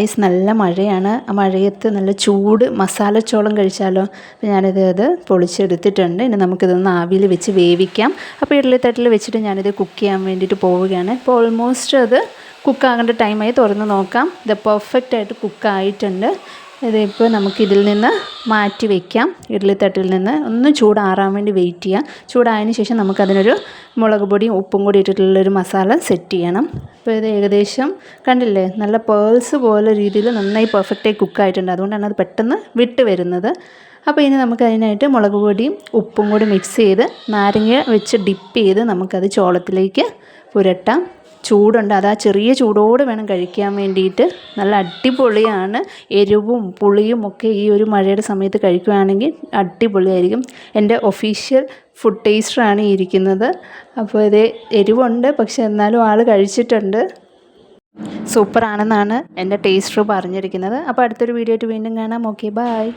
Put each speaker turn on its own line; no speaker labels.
Guys നല്ല മഴയാണ്. ആ മഴയത്ത് നല്ല ചൂട് മസാല ചോളം കഴിച്ചാലോ. അപ്പോൾ ഞാനിത് അത് പൊളിച്ചെടുത്തിട്ടുണ്ട്. ഇനി നമുക്കിതൊന്ന് ആവിയിൽ വെച്ച് വേവിക്കാം. അപ്പോൾ ഇഡ്ഡലിത്തട്ടിൽ വെച്ചിട്ട് ഞാനിത് കുക്ക് ചെയ്യാൻ വേണ്ടിയിട്ട് പോവുകയാണ്. ഇപ്പോൾ ഓൾമോസ്റ്റ് അത് കുക്കാകേണ്ട ടൈമായി തുറന്ന് നോക്കാം. ഇത് പെർഫെക്റ്റ് ആയിട്ട് കുക്കായിട്ടുണ്ട്. ഇതിപ്പോൾ നമുക്കിതിൽ നിന്ന് മാറ്റി വയ്ക്കാം ഇഡ്ഡലിത്തട്ടിൽ നിന്ന് ഒന്ന് ചൂടാറാൻ വേണ്ടി വെയിറ്റ് ചെയ്യാം. ചൂടായതിന് ശേഷം നമുക്കതിനൊരു മുളക് പൊടിയും ഉപ്പും കൂടി ഇട്ടിട്ടുള്ളൊരു മസാല സെറ്റ് ചെയ്യണം. അപ്പോൾ ഇത് ഏകദേശം കണ്ടില്ലേ നല്ല പേൾസ് പോലെ രീതിയിൽ നന്നായി പെർഫെക്റ്റായി കുക്കായിട്ടുണ്ട് അതുകൊണ്ടാണ് അത് പെട്ടെന്ന് വിട്ട് വരുന്നത്. അപ്പോൾ ഇനി നമുക്ക് അതിനായിട്ട് മുളക് പൊടിയും ഉപ്പും കൂടി മിക്സ് ചെയ്ത് നാരങ്ങ വെച്ച് ഡിപ്പ് ചെയ്ത് നമുക്കത് ചോളത്തിലേക്ക് പുരട്ടാം. ചൂടുണ്ട്. അത് ആ ചെറിയ ചൂടോട് വേണം കഴിക്കാൻ വേണ്ടിയിട്ട്. നല്ല അടിപൊളിയാണ്. എരിവും പുളിയും ഒക്കെ ഈ ഒരു മഴയുടെ സമയത്ത് കഴിക്കുകയാണെങ്കിൽ അടിപൊളിയായിരിക്കും. എന്റെ ഒഫീഷ്യൽ ഫുഡ് ടേസ്റ്ററാണ് ഇരിക്കുന്നത്. അപ്പോൾ ഇത് എരിവുണ്ട്. പക്ഷെ എന്നാലും ആൾ കഴിച്ചിട്ടുണ്ട്. സൂപ്പറാണെന്നാണ് എന്റെ ടേസ്റ്റർ പറഞ്ഞിരിക്കുന്നത്. അപ്പോൾ അടുത്തൊരു വീഡിയോ ആയിട്ട് വീണ്ടും കാണാം. Okay bye